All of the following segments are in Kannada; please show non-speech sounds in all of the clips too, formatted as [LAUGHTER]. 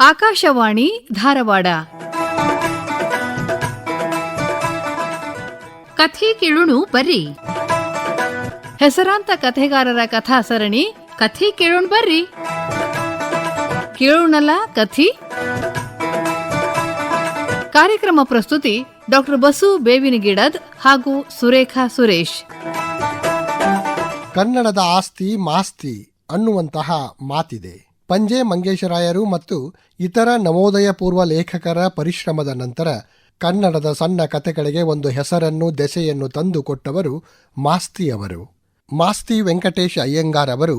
ಆಕಾಶವಾಣಿ ಧಾರವಾಡ. ಕಥೆ ಕೇಳುಣು ಬರ್ರಿ. ಹೆಸರಾಂತ ಕಥೆಗಾರರ ಕಥಾ ಸರಣಿ, ಕಥೆ ಕೇಳೋಣ ಬರ್ರಿ. ಕೇಳೋಣಲ್ಲ ಕಥಿ? ಕಾರ್ಯಕ್ರಮ ಪ್ರಸ್ತುತಿ ಡಾಕ್ಟರ್ ಬಸು ಬೇವಿನಗಿಡದ್ ಹಾಗೂ ಸುರೇಖಾ ಸುರೇಶ್. ಕನ್ನಡದ ಆಸ್ತಿ ಮಾಸ್ತಿ ಅನ್ನುವಂತಹ ಮಾತಿದೆ. ಪಂಜೆ ಮಂಗೇಶರಾಯರು ಮತ್ತು ಇತರ ನವೋದಯ ಪೂರ್ವ ಲೇಖಕರ ಪರಿಶ್ರಮದ ನಂತರ ಕನ್ನಡದ ಸಣ್ಣ ಕಥೆಗಳಿಗೆ ಒಂದು ಹೆಸರನ್ನು, ದೆಸೆಯನ್ನು ತಂದುಕೊಟ್ಟವರು ಮಾಸ್ತಿಯವರು ಮಾಸ್ತಿ ವೆಂಕಟೇಶ್ ಅಯ್ಯಂಗಾರ್ ಅವರು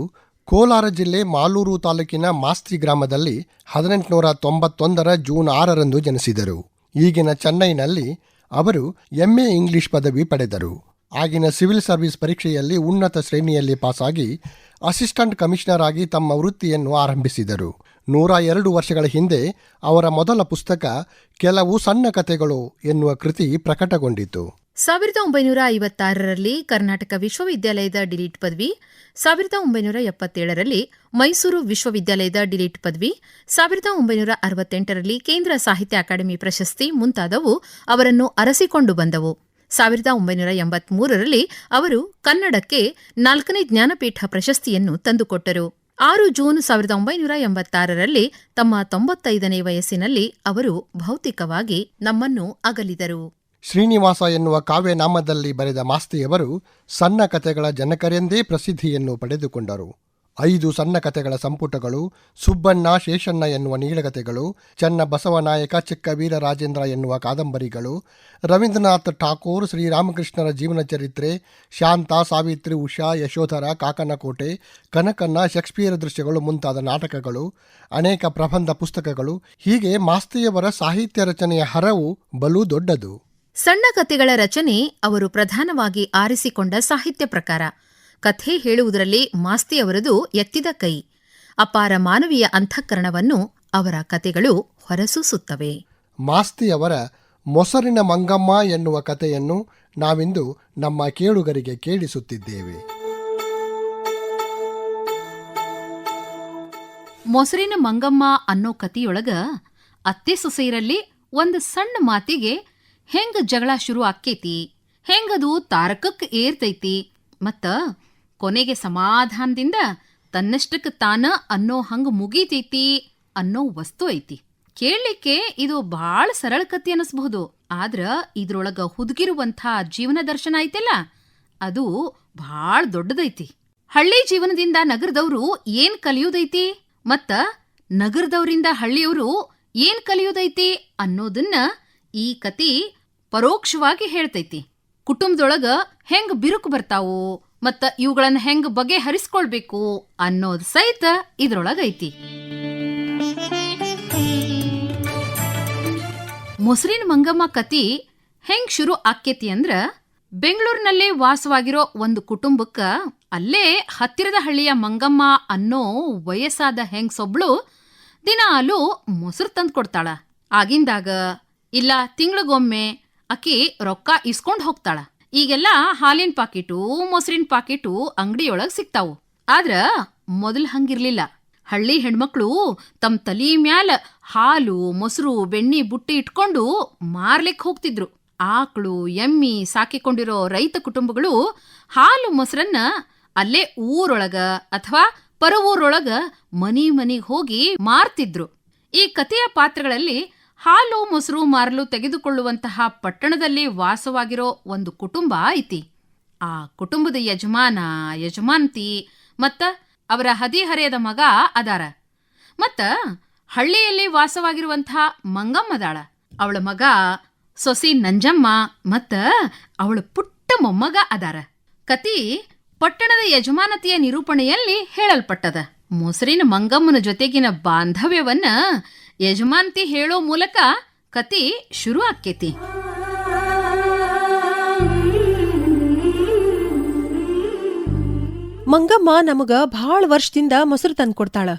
ಕೋಲಾರ ಜಿಲ್ಲೆ ಮಾಲೂರು ತಾಲೂಕಿನ ಮಾಸ್ತಿ ಗ್ರಾಮದಲ್ಲಿ ಹದಿನೆಂಟುನೂರ ತೊಂಬತ್ತೊಂದರ ಜೂನ್ ಆರರಂದು ಜನಿಸಿದರು. ಈಗಿನ ಚೆನ್ನೈನಲ್ಲಿ ಅವರು ಎಂಎ ಇಂಗ್ಲಿಷ್ ಪದವಿ ಪಡೆದರು. ಆಗಿನ ಸಿವಿಲ್ ಸರ್ವಿಸ್ ಪರೀಕ್ಷೆಯಲ್ಲಿ ಉನ್ನತ ಶ್ರೇಣಿಯಲ್ಲಿ ಪಾಸಾಗಿ ಅಸಿಸ್ಟೆಂಟ್ ಕಮಿಷನರ್ ಆಗಿ ತಮ್ಮ ವೃತ್ತಿಯನ್ನು ಆರಂಭಿಸಿದರು. ನೂರ ಎರಡು ವರ್ಷಗಳ ಹಿಂದೆ ಅವರ ಮೊದಲ ಪುಸ್ತಕ ಕೆಲವು ಸಣ್ಣ ಕಥೆಗಳು ಎನ್ನುವ ಕೃತಿ ಪ್ರಕಟಗೊಂಡಿತು. ಸಾವಿರದ ಒಂಬೈನೂರ ಐವತ್ತಾರರಲ್ಲಿ ಕರ್ನಾಟಕ ವಿಶ್ವವಿದ್ಯಾಲಯದ ಡಿಲೀಟ್ ಪದವಿ, ಸಾವಿರದ ಒಂಬೈನೂರ ಎಪ್ಪತ್ತೇಳರಲ್ಲಿ ಮೈಸೂರು ವಿಶ್ವವಿದ್ಯಾಲಯದ ಡಿಲೀಟ್ ಪದವಿ, ಸಾವಿರದ ಒಂಬೈನೂರ ಅರವತ್ತೆಂಟರಲ್ಲಿ ಕೇಂದ್ರ ಸಾಹಿತ್ಯ ಅಕಾಡೆಮಿ ಪ್ರಶಸ್ತಿ ಮುಂತಾದವು ಅವರನ್ನು ಅರಸಿಕೊಂಡು ಬಂದವು. ಸಾವಿರದ ಒಂಬೈನೂರ ಎಂಬತ್ಮೂರರಲ್ಲಿ ಅವರು ಕನ್ನಡಕ್ಕೆ ನಾಲ್ಕನೇ ಜ್ಞಾನಪೀಠ ಪ್ರಶಸ್ತಿಯನ್ನು ತಂದುಕೊಟ್ಟರು. ಆರು ಜೂನ್ ಸಾವಿರದ ಒಂಬೈನೂರ ಎಂಬತ್ತಾರರಲ್ಲಿ ತಮ್ಮ ತೊಂಬತ್ತೈದನೇ ವಯಸ್ಸಿನಲ್ಲಿ ಅವರು ಭೌತಿಕವಾಗಿ ನಮ್ಮನ್ನು ಅಗಲಿದರು. ಶ್ರೀನಿವಾಸ ಎನ್ನುವ ಕಾವ್ಯನಾಮದಲ್ಲಿ ಬರೆದ ಮಾಸ್ತಿಯವರು ಸಣ್ಣ ಕಥೆಗಳ ಜನಕರೆಂದೇ ಪ್ರಸಿದ್ಧಿಯನ್ನು ಪಡೆದುಕೊಂಡರು. ಐದು ಸಣ್ಣ ಕಥೆಗಳ ಸಂಪುಟಗಳು, ಸುಬ್ಬಣ್ಣ ಶೇಷಣ್ಣ ಎನ್ನುವ ನೀಳಗತೆಗಳು ಚನ್ನ ಬಸವನಾಯಕ ಚಿಕ್ಕ ವೀರ ರಾಜೇಂದ್ರ ಎನ್ನುವ ಕಾದಂಬರಿಗಳು, ರವೀಂದ್ರನಾಥ್ ಠಾಕೂರ್ ಶ್ರೀರಾಮಕೃಷ್ಣರ ಜೀವನ ಚರಿತ್ರೆ, ಶಾಂತ, ಸಾವಿತ್ರಿ, ಉಷಾ, ಯಶೋಧರ, ಕಾಕನಕೋಟೆ, ಕನಕನ್ನ, ಶೇಕ್ಸ್ಪಿಯರ್ ದೃಶ್ಯಗಳು ಮುಂತಾದ ನಾಟಕಗಳು, ಅನೇಕ ಪ್ರಬಂಧ ಪುಸ್ತಕಗಳು, ಹೀಗೆ ಮಾಸ್ತಿಯವರ ಸಾಹಿತ್ಯ ರಚನೆಯ ಹರವು ಬಲು ದೊಡ್ಡದು. ಸಣ್ಣ ಕಥೆಗಳ ರಚನೆ ಅವರು ಪ್ರಧಾನವಾಗಿ ಆರಿಸಿಕೊಂಡ ಸಾಹಿತ್ಯ ಪ್ರಕಾರ. ಕಥೆ ಹೇಳುವುದರಲ್ಲಿ ಮಾಸ್ತಿಯವರದು ಎತ್ತಿದ ಕೈ. ಅಪಾರ ಮಾನವೀಯ ಅಂತಃಕರಣವನ್ನು ಅವರ ಕಥೆಗಳು ಹೊರಸೂಸುತ್ತವೆ. ಮಾಸ್ತಿಯವರ ಮೊಸರಿನ ಮಂಗಮ್ಮ ಎನ್ನುವ ಕಥೆಯನ್ನು ನಾವಿಂದು ನಮ್ಮ ಕೇಳುಗರಿಗೆ ಕೇಳಿಸುತ್ತಿದ್ದೇವೆ. ಮೊಸರಿನ ಮಂಗಮ್ಮ ಅನ್ನೋ ಕತೆಯೊಳಗ ಅತ್ತೆ ಸೊಸೆಯರಲ್ಲಿ ಒಂದು ಸಣ್ಣ ಮಾತಿಗೆ ಹೆಂಗ ಜಗಳ ಶುರು ಆಕ್ಕೇತಿ ಹೆಂಗದು ತಾರಕಕ್ಕೆ ಏರ್ತೈತಿ ಮತ್ತ ಕೊನೆಗೆ ಸಮಾಧಾನದಿಂದ ತನ್ನಷ್ಟಕ್ಕೆ ತಾನ ಅನ್ನೋ ಹಂಗ ಮುಗೀತೈತಿ ಅನ್ನೋ ವಸ್ತು ಐತಿ. ಕೇಳಲಿಕ್ಕೆ ಇದು ಭಾಳ ಸರಳ ಕತಿ ಅನಿಸ್ಬಹುದು. ಆದ್ರ ಇದ್ರೊಳಗ ಹುದುಗಿರುವಂಥ ಜೀವನ ದರ್ಶನ ಐತೆಲ್ಲ, ಅದು ಭಾಳ ದೊಡ್ಡದೈತಿ. ಹಳ್ಳಿ ಜೀವನದಿಂದ ನಗರದವರು ಏನ್ ಕಲಿಯೋದೈತಿ ಮತ್ತ ನಗರದವರಿಂದ ಹಳ್ಳಿಯವರು ಏನ್ ಕಲಿಯೋದೈತಿ ಅನ್ನೋದನ್ನ ಈ ಕತಿ ಪರೋಕ್ಷವಾಗಿ ಹೇಳ್ತೈತಿ. ಕುಟುಂಬದೊಳಗ ಹೆಂಗ್ ಬಿರುಕು ಬರ್ತಾವು ಮತ್ತ ಇವುಗಳನ್ನ ಹೆಂಗ್ ಬಗೆಹರಿಸ್ಕೊಳ್ಬೇಕು ಅನ್ನೋದು ಸಹಿತ ಇದ್ರೊಳಗೈತಿ. ಮೊಸರಿನ ಮಂಗಮ್ಮ ಕತಿ ಹೆಂಗ್ ಶುರು ಆಕ್ಕೇತಿ ಅಂದ್ರ ಬೆಂಗಳೂರಿನಲ್ಲೇ ವಾಸವಾಗಿರೋ ಒಂದು ಕುಟುಂಬಕ್ಕ ಅಲ್ಲೇ ಹತ್ತಿರದ ಹಳ್ಳಿಯ ಮಂಗಮ್ಮ ಅನ್ನೋ ವಯಸ್ಸಾದ ಹೆಂಗ್ಸೊಬ್ಳು ದಿನಾಲು ಮೊಸರು ತಂದು ಕೊಡ್ತಾಳ. ಆಗಿಂದಾಗ ಇಲ್ಲ ತಿಂಗಳಿಗೊಮ್ಮೆ ಅಕಿ ರೊಕ್ಕ ಇಸ್ಕೊಂಡ್ ಹೋಗ್ತಾಳ. ಈಗೆಲ್ಲ ಹಾಲಿನ ಪಾಕೆಟು, ಮೊಸರಿನ ಪಾಕೆಟು ಅಂಗಡಿಯೊಳಗೆ ಸಿಗ್ತಾವು. ಆದ್ರ ಮೊದಲ್ ಹಂಗಿರ್ಲಿಲ್ಲ. ಹಳ್ಳಿ ಹೆಣ್ಮಕ್ಳು ತಮ್ ತಲಿ ಮ್ಯಾಲ ಹಾಲು, ಮೊಸರು, ಬೆಣ್ಣಿ, ಬುಟ್ಟಿ ಇಟ್ಕೊಂಡು ಮಾರ್ಲಿಕ್ ಹೋಗ್ತಿದ್ರು. ಆಕಳು, ಎಮ್ಮಿ ಸಾಕಿಕೊಂಡಿರೋ ರೈತ ಕುಟುಂಬಗಳು ಹಾಲು, ಮೊಸರನ್ನ ಅಲ್ಲೇ ಊರೊಳಗ ಅಥವಾ ಪರವೂರೊಳಗ ಮನಿ ಮನಿಗೆ ಹೋಗಿ ಮಾರ್ತಿದ್ರು. ಈ ಕಥೆಯ ಪಾತ್ರಗಳಲ್ಲಿ ಹಾಲು, ಮೊಸರು, ಮಾರಲು ತೆಗೆದುಕೊಳ್ಳುವಂತಹ ಪಟ್ಟಣದಲ್ಲಿ ವಾಸವಾಗಿರೋ ಒಂದು ಕುಟುಂಬ ಐತಿ. ಆ ಕುಟುಂಬದ ಯಜಮಾನ, ಯಜಮಾನ್ತಿ ಮತ್ತ ಅವರ ಹದಿಹರೆಯದ ಮಗ ಅದಾರ. ಮತ್ತ ಹಳ್ಳಿಯಲ್ಲಿ ವಾಸವಾಗಿರುವಂತಹ ಮಂಗಮ್ಮದಾಳ ಅವಳ ಮಗ ಸೊಸಿ ನಂಜಮ್ಮ ಮತ್ತ ಅವಳ ಪುಟ್ಟ ಮೊಮ್ಮಗ ಅದಾರ. ಕತಿ ಪಟ್ಟಣದ ಯಜಮಾನತಿಯ ನಿರೂಪಣೆಯಲ್ಲಿ ಹೇಳಲ್ಪಟ್ಟದ. ಮೊಸರಿನ ಮಂಗಮ್ಮನ ಜೊತೆಗಿನ ಬಾಂಧವ್ಯವನ್ನ ಯಜಮಾನತಿ ಹೇಳೋ ಮೂಲಕ ಕತಿ ಶುರು ಆಕ್ಕೇತಿ ಮಂಗಮ್ಮ ನಮಗ ಭಾಳ ವರ್ಷದಿಂದ ಮೊಸರು ತಂದು ಕೊಡ್ತಾಳ.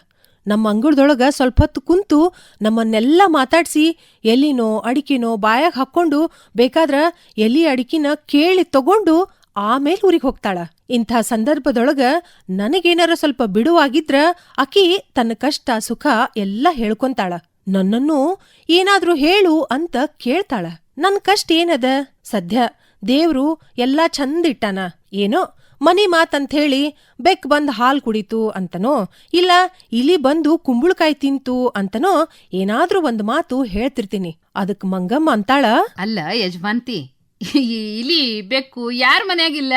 ನಮ್ಮ ಅಂಗಳದೊಳಗ ಸ್ವಲ್ಪ ಹೊತ್ತು ಕುಂತು ನಮ್ಮನ್ನೆಲ್ಲ ಮಾತಾಡ್ಸಿ ಎಲಿನೋ ಅಡಿಕೆನೋ ಬಾಯಾಗ ಹಾಕ್ಕೊಂಡು ಬೇಕಾದ್ರ ಎಲಿ ಅಡಿಕಿನ ಕೇಳಿ ತಗೊಂಡು ಆಮೇಲೆ ಊರಿಗೆ ಹೋಗ್ತಾಳ. ಇಂಥ ಸಂದರ್ಭದೊಳಗ ನನಗೇನಾರ ಸ್ವಲ್ಪ ಬಿಡುವಾಗಿದ್ರ ಅಕಿ ತನ್ನ ಕಷ್ಟ, ಸುಖ ಎಲ್ಲ ಹೇಳ್ಕೊಂತಾಳ. ನನ್ನನ್ನು ಏನಾದ್ರೂ ಹೇಳು ಅಂತ ಕೇಳ್ತಾಳ. ನನ್ ಕಷ್ಟ ಏನದ? ಸದ್ಯ ದೇವ್ರು ಎಲ್ಲಾ ಚಂದ ಇಟ್ಟಾನ. ಏನೋ ಮನಿ ಹೇಳಿ ಬೆಕ್ ಬಂದ್ ಹಾಲ್ ಕುಡಿತು ಅಂತನೋ, ಇಲ್ಲ ಇಲಿ ಬಂದು ಕುಂಬಳಕಾಯಿ ತಿಂತು ಅಂತನೋ ಏನಾದ್ರೂ ಒಂದ್ ಮಾತು ಹೇಳ್ತಿರ್ತೀನಿ. ಅದಕ್ ಮಂಗಮ್ಮ ಅಂತಾಳ, ಅಲ್ಲ ಯಜಮಾನ್ತಿ ಇಲಿ ಬೆಕ್ಕು ಯಾರ ಮನ್ಯಾಗಿಲ್ಲ?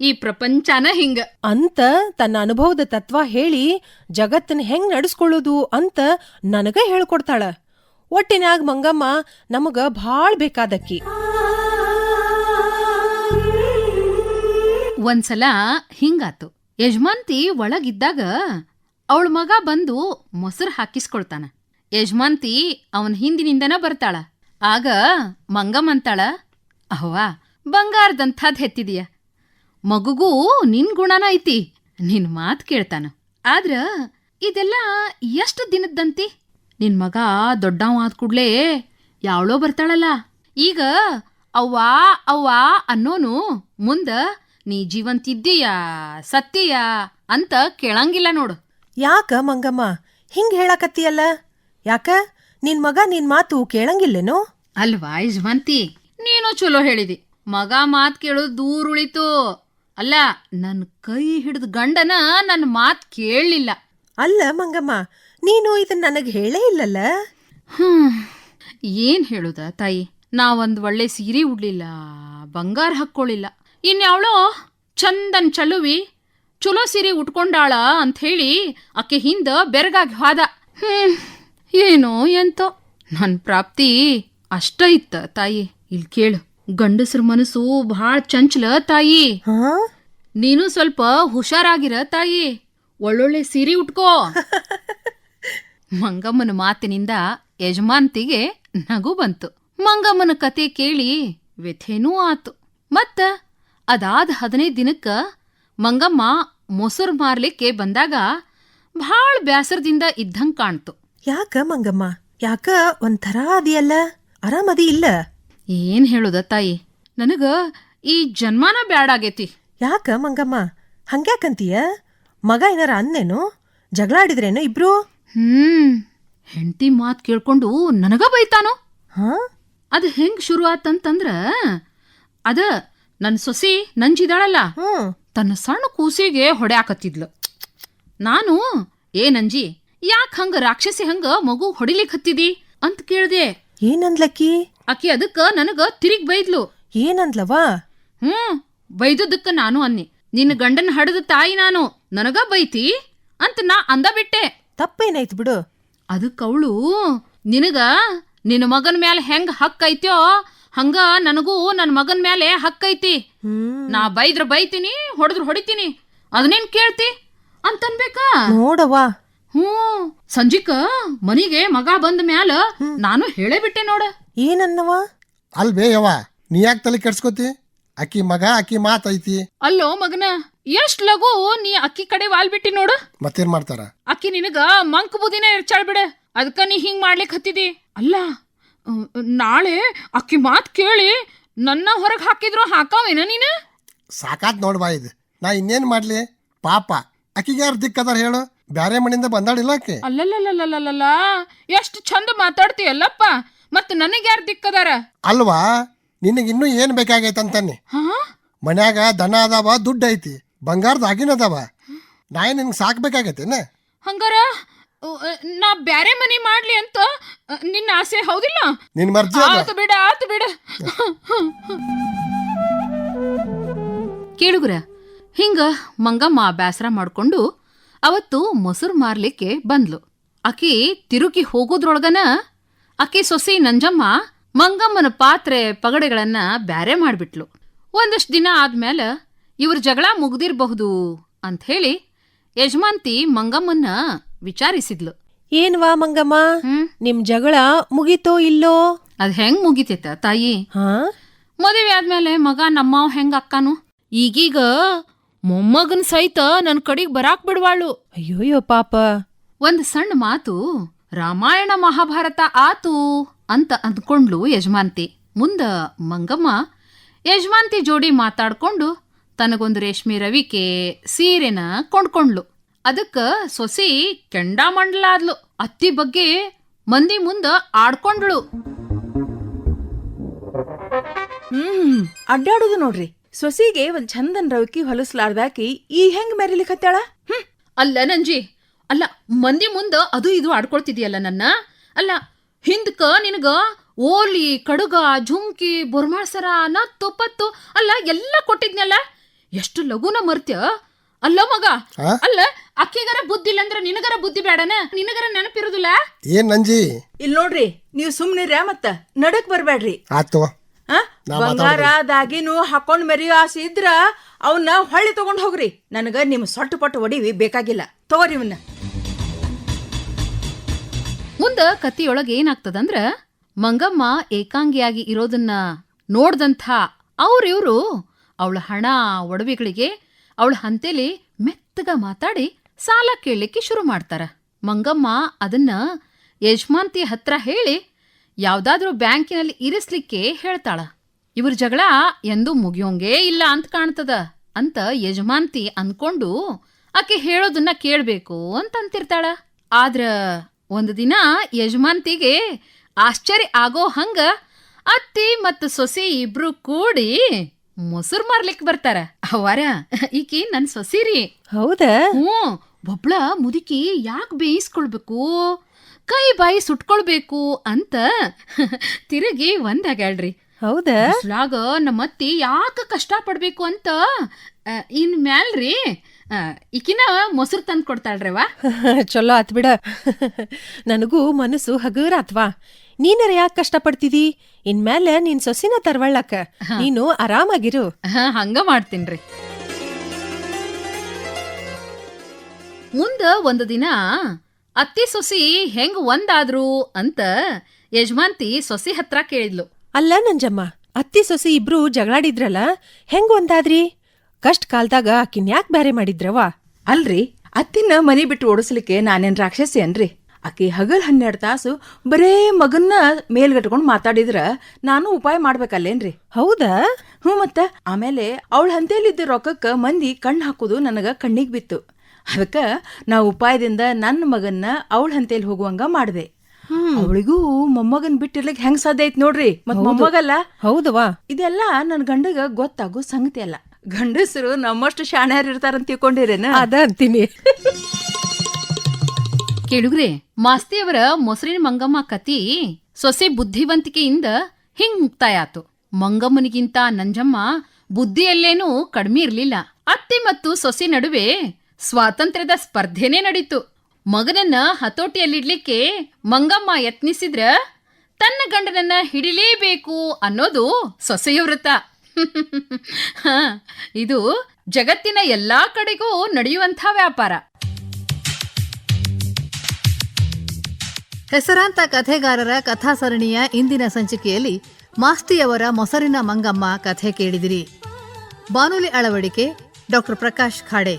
ಈ ಪ್ರಪಂಚನ ಹಿಂಗ. ಅಂತ ತನ್ನ ಅನುಭವದ ತತ್ವ ಹೇಳಿ ಜಗತ್ತನ್ನ ಹೆಂಗ್ ನಡೆಸ್ಕೊಳ್ಳೋದು ಅಂತ ನನಗ ಹೇಳ್ಕೊಡ್ತಾಳ. ಒಟ್ಟಿನಾಗ ಮಂಗಮ್ಮ ನಮಗ ಭಾಳ ಬೇಕಾದಕ್ಕಿ. ಒಂದ್ಸಲ ಹಿಂಗಾತು. ಯಜಮಾನ್ತಿ ಒಳಗಿದ್ದಾಗ ಅವಳ ಮಗ ಬಂದು ಮೊಸರು ಹಾಕಿಸ್ಕೊಳ್ತಾನ. ಯಜಮಾನ್ತಿ ಅವನ ಹಿಂದಿನಿಂದನ ಬರ್ತಾಳ. ಆಗ ಮಂಗಮ್ಮಂತಾಳ ಅವ್ವ ಬಂಗಾರದಂಥದ್ ಹೆತ್ತಿದೀಯ. ಮಗುಗೂ ನಿನ್ ಗುಣನ ಐತಿ ನಿನ್ ಮಾತ್ ಕೇಳ್ತಾನ. ಆದ್ರ ಇದೆಲ್ಲ ಎಷ್ಟು ದಿನದ್ದಂತಿ? ನಿನ್ ಮಗ ದೊಡ್ಡವ ಆದ ಕೂಡ್ಲೇ ಯಾವಳೋ ಬರ್ತಾಳಲ್ಲ. ಈಗ ಅವ್ವಾ ಅವ್ವಾ ಅನ್ನೋನು ಮುಂದ ನೀ ಜೀವಂತಿದ್ದೀಯಾ ಸತ್ತೀಯಾ ಅಂತ ಕೇಳಂಗಿಲ್ಲ ನೋಡು. ಯಾಕ ಮಂಗಮ್ಮ ಹಿಂಗ್ ಹೇಳಕತ್ತೀಯಲ್ಲ? ಯಾಕ? ನಿನ್ ಮಗ ನಿನ್ ಮಾತು ಕೇಳಂಗಿಲ್ಲೇನೋ? ಅಲ್ವಾ ಯಜವಂತಿ? ನೀನು ಚಲೋ ಹೇಳಿದಿ. ಮಗ ಮಾತ್ ಕೇಳೋದು ದೂರ ಉಳಿತು. ಅಲ್ಲ ನನ್ನ ಕೈ ಹಿಡಿದ ಗಂಡನ ನನ್ನ ಮಾತ್ ಕೇಳಲಿಲ್ಲ. ಅಲ್ಲ ಮಂಗಮ್ಮ ನೀನು ಇದನ್ ನನಗೆ ಹೇಳೇ ಇಲ್ಲಲ್ಲ? ಹ್ಮ್ ಏನ್ ಹೇಳುದ ತಾಯಿ? ನಾವೊಂದ್ ಒಳ್ಳೆ ಸೀರೆ ಉಡ್ಲಿಲ್ಲ ಬಂಗಾರ ಹಾಕ್ಕೊಳ್ಳಿಲ್ಲ ಇನ್ಯಾವಳೋ ಚಂದನ್ ಚಲುವಿ ಚಲೋ ಸೀರೆ ಉಟ್ಕೊಂಡಾಳ ಅಂತ ಹೇಳಿ ಆಕೆ ಹಿಂದ ಬೆರಗಾಗಿ ಹಾದ. ಹ್ಮ್ ಏನೋ ಎಂತೋ. ನನ್ನ ಪ್ರಾಪ್ತಿ ಅಷ್ಟ ಇತ್ತ ತಾಯಿ. ಇಲ್ ಕೇಳು ಗಂಡಸ್ರ ಮನಸ್ಸು ಭಾಳ ಚಂಚಲ ತಾಯಿ. ನೀನು ಸ್ವಲ್ಪ ಹುಷಾರಾಗಿರ ತಾಯಿ. ಒಳ್ಳೊಳ್ಳೆ ಸೀರೆ ಉಟ್ಕೋ. ಮಂಗಮ್ಮನ ಮಾತಿನಿಂದ ಯಜಮಾನ್ತಿಗೆ ನಗು ಬಂತು. ಮಂಗಮ್ಮನ ಕತೆ ಕೇಳಿ ವ್ಯಥೆನೂ ಆತು. ಮತ್ತ ಅದಾದ ಹದಿನೈದು ದಿನಕ್ಕ ಮಂಗಮ್ಮ ಮೊಸರು ಮಾರ್ಲಿಕ್ಕೆ ಬಂದಾಗ ಭಾಳ ಬ್ಯಾಸರದಿಂದ ಇದ್ದಂಗ್ ಕಾಣ್ತು. ಯಾಕ ಮಂಗಮ್ಮ? ಯಾಕ ಒಂಥರ ಅದಿಯಲ್ಲ? ಆರಾಮದಿ ಇಲ್ಲ? ಏನ್ ಹೇಳುದ ತಾಯಿ? ನನಗ ಈ ಜನ್ಮಾನ ಬ್ಯಾಡಾಗೈತಿ ಯಾಕ ಮಂಗಮ್ಮ? ಹಂಗ್ಯಾಕಂತೀಯ? ಮಗ ಏನಾರ ಅಂದೇನು ಜಗಳ ಆಡಿದ್ರೇನು ಇಬ್ರು? ಹ್ಮ್. ಹೆಂಡತಿ ಮಾತ್ ಕೇಳ್ಕೊಂಡು ನನಗ ಬೈತಾನೋ? ಹಾ? ಅದು ಹೆಂಗ್ ಶುರು ಆತಂತಂದ್ರ ಅದ ನನ್ ಸೊಸಿ ನಂಜಿದಾಳಲ್ಲ. ಹ್ಮ್. ತನ್ನ ಸಣ್ಣ ಕೂಸಿಗೆ ಹೊಡ್ಯಾಕತ್ತಿದ್ಲು ನಾನು ಏ ನಂಜಿ ಯಾಕ್ ಹಂಗ ರಾಕ್ಷಸಿ ಹಂಗ ಮಗು ಹೊಡಿಲಿಕ್ ಹತ್ತಿದಿ? ಅಂತ ಕೇಳ್ದೆ. ಏನಂದ್ಲಕ್ಕಿ? ಆಕಿ ಅದಕ್ಕ ನನಗ ತಿರುಗ್ ಬೈದ್ಲು. ಏನಂದ್ಲವಾ? ಹ್ಮ್ ಬೈದುದಕ್ಕ ನಾನು ಅನ್ನಿ. ನಿನ್ನ ಗಂಡನ ಹಡದ ತಾಯಿ ನಾನು ನನಗ ಬೈತಿ ಅಂತ ನಾ ಅಂದ ಬಿಟ್ಟೆ. ತಪ್ಪೇನಾಯ್ತು ಬಿಡು. ಅದಕ್ಕೆ ಅವಳು ನಿನಗ ನಿನ್ನ ಮಗನ ಮೇಲೆ ಹೆಂಗ್ ಹಕ್ ಐತ್ಯೋ ಹಂಗ ನನಗೂ ನನ್ನ ಮಗನ ಮೇಲೆ ಹಕ್ ಐತಿ. ನಾ ಬೈದ್ರ ಬೈತೀನಿ ಹೊಡೆದ್ರ ಹೊಡಿತೀನಿ. ಅದನ್ನೇನ್ ಕೇಳ್ತಿ ಅಂತನ್ಬೇಕಾ? ನೋಡವ್ವ. ಹ್ಞೂ ಸಂಜಿಕ ಮನಿಗೆ ಮಗ ಬಂದ ಮ್ಯಾಲ ನಾನು ಹೇಳೇ ಬಿಟ್ಟೆ ನೋಡ. ಏನನ್ನವ? ಅಲ್ವೇ ಯವ್ವ ನೀ ಯಾಕೆ ತಲೆ ಕೆಡ್ಸ್ಕೊತಿ? ಅಕ್ಕಿ ಮಗ ಅಕ್ಕಿ ಮಾತ್ ಐತಿ. ಅಲ್ಲೋ ಮಗನ ಎಷ್ಟ್ ಲಘು ನೀ ಅಕ್ಕಿ ಕಡೆ ವಾಲ್ ಬಿಟ್ಟಿ ನೋಡು. ಮತ್ತೇನ್ ಮಾಡ್ತಾರ? ಅಕ್ಕಿ ನಿನಗ ಮಂಕ್ ಬುದಿನ ಇರ್ಚಾಳ್ ಬಿಡ. ಅದಕ್ಕ ನೀ ಹಿಂಗ್ ಮಾಡ್ಲಿಕ್ ಹತ್ತಿದಿ. ಅಲ್ಲ ನಾಳೆ ಅಕ್ಕಿ ಮಾತ್ ಕೇಳಿ ನನ್ನ ಹೊರಗ್ ಹಾಕಿದ್ರು ಹಾಕಾವೇನ ನೀನು? ಸಾಕಾತ್ ನೋಡ್ಬಾ ಇದು. ನಾ ಇನ್ನೇನ್ ಮಾಡ್ಲಿ? ಪಾಪ. ಅಕ್ಕಿಗೆ ಯಾರು ದಿಕ್ಕದಾರ ಹೇಳು? ಬ್ಯಾರೆ ಮನಿಂದ ಬಂದಾಡಿಲ್ಲ ಅಕ್ಕಿ? ಅಲ್ಲಲ್ಲಲ್ಲಲ್ಲಲ್ಲ ಎಷ್ಟು ಚಂದ ಮಾತಾಡ್ತೀಯಲ್ಲಪ್ಪ. ಮತ್ ನನಗೆ ಯಾರು ದಿಕ್ಕದಾರ? ಅಲ್ವಾ? ನಿನಗೆ ಏನು ಏನ್ ಬೇಕಾಗೈತಂತಾನೆ ಹಾ? ಮನ್ಯಾಗ ದನ ಅದಾವ ದುಡ್ಡು ಐತಿ. ಬಂಗಾರದ ಆಗಿನ ಅದಾವ. ನಾ ಏನ್ ನಿನ್ಗೆ ಸಾಕ್ಬೇಕಾಗೈತೇನ ಹಂಗಾರ ನಾ ಬ್ಯಾರೆ ಮನಿ ಮಾಡ್ಲಿ ಅಂತ ನಿನ್ನ ಆಸೆ ಹೌದಿಲ್ಲ? ನಿನ್ ಮರ್ಜಿ ಅದ. ಆತು ಬಿಡ ಆತು ಬಿಡ. ಕೇಳುಗ್ರ ಹಿಂಗ ಮಂಗಮ್ಮ ಬ್ಯಾಸರ ಮಾಡ್ಕೊಂಡು ಅವತ್ತು ಮೊಸರು ಮಾರ್ಲಿಕ್ಕೆ ಬಂದ್ಲು. ಆಕಿ ತಿರುಗಿ ಹೋಗೋದ್ರೊಳಗನ ಆಕಿ ಸೊಸಿ ನಂಜಮ್ಮ ಮಂಗಮ್ಮನ ಪಾತ್ರೆ ಪಗಡೆಗಳನ್ನ ಬ್ಯಾರೆ ಮಾಡಿಬಿಟ್ಲು. ಒಂದಷ್ಟು ದಿನ ಆದ್ಮೇಲೆ ಇವ್ರ ಜಗಳ ಮುಗ್ದಿರ್ಬಹುದು ಹೇಳಿ ಯಜಮಾನ್ತಿ ಮಂಗಮ್ಮನ್ನ ವಿಚಾರಿಸಿದ್ಲು. ಏನ್ವಾ ಮಂಗಮ್ಮ? ನಿಮ್ ಜಗಳ ಮುಗೀತೋ ಇಲ್ಲೋ? ಅದ್ ಹೆಂಗ್ ಮುಗಿತೈತ ತಾಯಿ? ಹಾ? ಮದುವೆ ಆದ್ಮೇಲೆ ಮಗ ನಮ್ಮವ್ ಹೆಂಗ ಅಕ್ಕನು? ಈಗೀಗ ಮೊಮ್ಮಗನ್ ಸಹಿತ ನನ್ ಕಡೆಗ್ ಬರಾಕ್ ಬಿಡ್ವಾಳು. ಅಯ್ಯೋಯ್ಯೋ ಪಾಪ. ಒಂದ್ ಸಣ್ಣ ಮಾತು ರಾಮಾಯಣ ಮಹಾಭಾರತ ಆತು ಅಂತ ಅಂದ್ಕೊಂಡ್ಲು ಯಜಮಾಂತಿ ಮುಂದ ಮಂಗಮ್ಮ ಯಜಮಾಂತಿ ಜೋಡಿ ಮಾತಾಡ್ಕೊಂಡು ತನಗೊಂದು ರೇಷ್ಮೆ ರವಿಕೆ ಸೀರೆನ ಕೊಂಡ್ಕೊಂಡ್ಲು. ಅದಕ್ಕ ಸೊಸಿ ಕೆಂಡಾಮಂಡಲಾದ್ಲು. ಅತ್ತಿ ಬಗ್ಗೆ ಮಂದಿ ಮುಂದ ಆಡ್ಕೊಂಡ್ಳು. ಹ್ಮ್ ಅಡ್ಡಾಡುದು ನೋಡ್ರಿ. ಸೊಸಿಗೆ ಒಂದ್ ಚಂದನ್ ರವಿಕಿ ಹೊಲಸ್ಲಾರ್ದಾಕಿ ಈ ಹೆಂಗ್ ಮೆರಿಲಿಕತ್ತಾಳ? ಹ್ಮ್ ಅಲ್ಲ ನಂಜಿ ಅಲ್ಲ ಮಂದಿ ಮುಂದ ಅದು ಇದು ಆಡ್ಕೊಳ್ತಿದ್ಯಲ್ಲ ನನ್ನ? ಅಲ್ಲ ಹಿಂದ್ಕ ನಿನಗ ಓಲಿ ಕಡುಗ ಝುಮ್ಕಿ ಬೊರ್ಮಾಸರ ನತ್ತು ಪತ್ತು ಅಲ್ಲ ಎಲ್ಲ ಕೊಟ್ಟಿದ್ನಲ್ಲ? ಎಷ್ಟು ಲಘುನ ಮರ್ತ್ಯ? ಅಲ್ಲ ಮಗ ಅಲ್ಲ ಅಕ್ಕಿಗರ ಬುದ್ಧಿ ಇಲ್ಲ ಅಂದ್ರೆ ನಿನಗರ ಬುದ್ಧಿ ಬೇಡನ ನಿನಗರ ನೆನಪಿರುದಿಲ್ಲ? ಏನ್ ನಂಜಿ? ಇಲ್ ನೋಡ್ರಿ ನೀವ್ ಸುಮ್ನಿರ್ಯಾ ಮತ್ತ. ನಡಕ್ ಬರ್ಬೇಡ್ರಿ ಆತು ಆ? ಬಂಗಾರ ದಾಗಿನು ಹಾಕೊಂಡ್ ಮೆರಿಯೋ ಆಸೆ ಇದ್ರ ಅವನ್ನ ಹೊಳ್ಳಿ ತಗೊಂಡ್ ಹೋಗ್ರಿ. ನನಗ ನಿಮ್ ಸೊಟ್ಟು ಪಟ್ಟು ಒಡಿವಿ ಬೇಕಾಗಿಲ್ಲ. ತಗೋರಿ ಇವನ್ನ ಮುಂದ ಕತ್ತಿಯೊಳಗೆ ಏನಾಗ್ತದಂದ್ರ ಮಂಗಮ್ಮ ಏಕಾಂಗಿಯಾಗಿ ಇರೋದನ್ನ ನೋಡ್ದಂಥ ಅವ್ರಿವ್ರು ಅವಳ ಹಣ, ಒಡವೆಗಳಿಗೆ ಅವಳ ಹಂತೇಲಿ ಮೆತ್ತಗ ಮಾತಾಡಿ ಸಾಲ ಕೇಳಲಿಕ್ಕೆ ಶುರು ಮಾಡ್ತಾರ. ಮಂಗಮ್ಮ ಅದನ್ನ ಯಜಮಾನ್ತಿ ಹತ್ರ ಹೇಳಿ ಯಾವ್ದಾದ್ರೂ ಬ್ಯಾಂಕಿನಲ್ಲಿ ಇರಿಸ್ಲಿಕ್ಕೆ ಹೇಳ್ತಾಳ. ಇವ್ರ ಜಗಳ ಎಂದು ಮುಗಿಯೋಂಗೇ ಇಲ್ಲ ಅಂತ ಕಾಣ್ತದ ಅಂತ ಯಜಮಾನ್ತಿ ಅನ್ಕೊಂಡು ಆಕೆ ಹೇಳೋದನ್ನ ಕೇಳಬೇಕು ಅಂತ ಅಂತಿರ್ತಾಳ. ಆದ್ರ ಒಂದು ದಿನ ಯಜಮಾನ್ತಿಗೆ ಆಶ್ಚರ್ಯ ಆಗೋ ಹಂಗ ಅತ್ತಿ ಮತ್ತು ಸೊಸಿ ಇಬ್ರು ಕೂಡಿ ಮೊಸರು ಮಾರ್ಲಿಕ್ ಬರ್ತಾರ. ಅವರ ಈಕಿ ನನ್ ಸೊಸಿರಿ. ಹೌದಾ? ಹ್ಞೂ ಒಬ್ಳ ಮುದುಕಿ ಯಾಕೆ ಬೇಯಿಸ್ಕೊಳ್ಬೇಕು? ಕೈ ಬಾಯಿ ಸುಟ್ಕೊಳ್ಬೇಕು ಅಂತ ತಿರುಗಿ ಒಂದಾಗ್ಯಾಳ್ರಿ ಹೌದಾ? ನಮ್ಮ ನಮ್ಮತ್ತಿ ಯಾಕೆ ಕಷ್ಟ ಪಡ್ಬೇಕು ಅಂತ ಇನ್ ಮ್ಯಾಲ್ರಿ ಈಕಿನ ಮೊಸರು ತಂದು ಕೊಡ್ತಾಳ್ರವ? [LAUGHS] ಚಲೋ ಆತ್ ಬಿಡ. [LAUGHS] ನನಗೂ ಮನಸ್ಸು ಹಗುರ ಆತ್ವಾ ನೀನರ ಯಾಕೆ ಕಷ್ಟಪಡ್ತಿದಿ? ಇನ್ಮೇಲೆ ನಿನ್ ಸೊಸಿನ ತರ್ವಳ್ಳಕ. ನೀನು ಆರಾಮಾಗಿರು. ಹಂಗ ಮಾಡ್ತೀನ್ರಿ. ಮುಂದ ಒಂದು ದಿನ ಅತ್ತಿ ಸೊಸಿ ಹೆಂಗ್ ಒಂದಾದ್ರು ಅಂತ ಯಜಮಾಂತಿ ಸೊಸಿ ಹತ್ರ ಕೇಳಿದ್ಲು. ಅಲ್ಲ ನಂಜಮ್ಮ ಅತ್ತಿ ಸೊಸಿ ಇಬ್ರು ಜಗಳಾಡಿದ್ರಲ್ಲ ಹೆಂಗ್ ಒಂದಾದ್ರಿ? ಕಷ್ಟ್ ಕಾಲ್ದಾಗ ಆಕಿನ್ ಯಾಕೆ ಬ್ಯಾರೆ ಮಾಡಿದ್ರವ ಅಲ್ರಿ ಅತ್ತಿನ ಮನಿ ಬಿಟ್ಟು ಓಡಿಸ್ಲಿಕ್ಕೆ ನಾನೇನ್ ರಾಕ್ಷಸಿ ಅನ್ರಿ? ಆಕಿ ಹಗಲ್ ಹನ್ನೆರಡು ತಾಸು ಬರೇ ಮಗನ್ನ ಮೇಲ್ಗಟ್ಕೊಂಡ್ ಮಾತಾಡಿದ್ರ ನಾನು ಉಪಾಯ ಮಾಡ್ಬೇಕಲ್ಲೇನ್ರಿ? ಹೌದಾ? ಹ್ಞೂ ಮತ್ತ ಆಮೇಲೆ ಅವಳ ಹಂತೇಲಿದ್ದ ರೊಕ್ಕಕ್ಕ ಮಂದಿ ಕಣ್ಣು ಹಾಕೋದು ನನಗ ಕಣ್ಣಿಗೆ ಬಿತ್ತು. ಅದಕ್ಕ ನಾ ಉಪಾಯದಿಂದ ನನ್ನ ಮಗನ್ನ ಅವಳ ಹಂತೇಲಿ ಹೋಗುವಂಗ ಮಾಡಿದೆ. ಅವಳಿಗೂ ಮೊಮ್ಮಗನ್ ಬಿಟ್ಟಿರ್ಲಿಕ್ಕೆ ಹೆಂಗ್ ಸಾಧ್ಯ ಐತ್ ನೋಡ್ರಿ? ಮತ್ ಮೊಮ್ಮಗಲ್ಲ? ಹೌದವಾ ಇದೆಲ್ಲ ನನ್ ಗಂಡಗ ಗೊತ್ತಾಗೋ ಸಂಗತಿ ಅಲ್ಲ. ಗಂಡಸರು ನಮ್ಮಷ್ಟು ಶಾಣ್ಯಾರ ಇರ್ತಾರಂತ ತಿಳ್ಕೊಂಡಿರೇನ? ಅದ ಅಂತೀನಿ ಕೇಳುಗ್ರೆ ಮಾಸ್ತಿಯವರ ಮೊಸರಿನ ಮಂಗಮ್ಮ ಕತಿ ಸೊಸೆ ಬುದ್ಧಿವಂತಿಕೆಯಿಂದ ಹಿಂಗ್ ಮುಕ್ತಾಯ ಆತು ಮಂಗಮ್ಮನಿಗಿಂತ ನಂಜಮ್ಮ ಬುದ್ಧಿಯಲ್ಲೇನೂ ಕಡಿಮೆ ಇರ್ಲಿಲ್ಲ. ಅತ್ತೆ ಮತ್ತು ಸೊಸೆ ನಡುವೆ ಸ್ವಾತಂತ್ರ್ಯದ ಸ್ಪರ್ಧೆನೇ ನಡೀತು. ಮಗನನ್ನ ಹತೋಟಿಯಲ್ಲಿಡ್ಲಿಕ್ಕೆ ಮಂಗಮ್ಮ ಯತ್ನಿಸಿದ್ರ ತನ್ನ ಗಂಡನನ್ನ ಹಿಡಿಲೇಬೇಕು ಅನ್ನೋದು ಸೊಸೆಯ ವೃತ್ತ [LAUGHS] ಇದು ಜಗತ್ತಿನ ಎಲ್ಲಾ ಕಡೆಗೂ ನಡೆಯುವಂಥ ವ್ಯಾಪಾರ. ಹೆಸರಾಂತ ಕಥೆಗಾರರ ಕಥಾ ಸರಣಿಯ ಇಂದಿನ ಸಂಚಿಕೆಯಲ್ಲಿ ಮಾಸ್ತಿಯವರ ಮೊಸರಿನ ಮಂಗಮ್ಮ ಕಥೆ ಕೇಳಿದಿರಿ. ಬಾನುಲಿ ಅಳವಡಿಕೆ ಡಾಕ್ಟರ್ ಪ್ರಕಾಶ್ ಖಾಡೆ.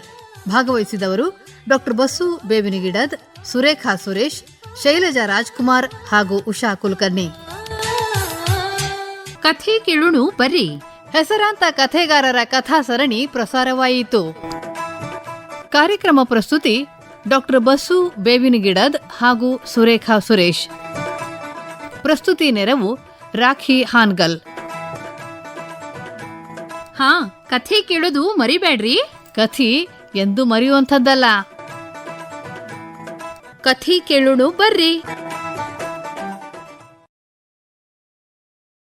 ಭಾಗವಹಿಸಿದವರು ಡಾಕ್ಟರ್ ಬಸ್ಸು ಬೇವಿನಗಿಡದ್ ಸುರೇಖಾ ಸುರೇಶ್ ಶೈಲಜಾ ರಾಜ್ಕುಮಾರ್ ಹಾಗೂ ಉಷಾ ಕುಲಕರ್ಣಿ. ಕಥೆ ಕೇಳುಣು ಬರ್ರಿ. ಹೆಸರಾಂತ ಕಥೆಗಾರರ ಕಥಾ ಸರಣಿ ಪ್ರಸಾರವಾಯಿತು. ಕಾರ್ಯಕ್ರಮ ಪ್ರಸ್ತುತಿ ಡಾಕ್ಟರ್ ಬಸು ಬೇವಿನ ಗಿಡದ್ ಹಾಗೂ ಸುರೇಖಾ ಸುರೇಶ್. ಪ್ರಸ್ತುತಿ ನೆರವು ರಾಖಿ ಹಾನ್ಗಲ್. ಹಾ, ಕಥೆ ಕೇಳೋದು ಮರಿಬೇಡ್ರಿ ಕಥಿ ಎಂದು ಮರೆಯುವಂಥದ್ದಲ್ಲ. ಕಥೆ ಕೇಳೋಣ ಬರ್ರಿ.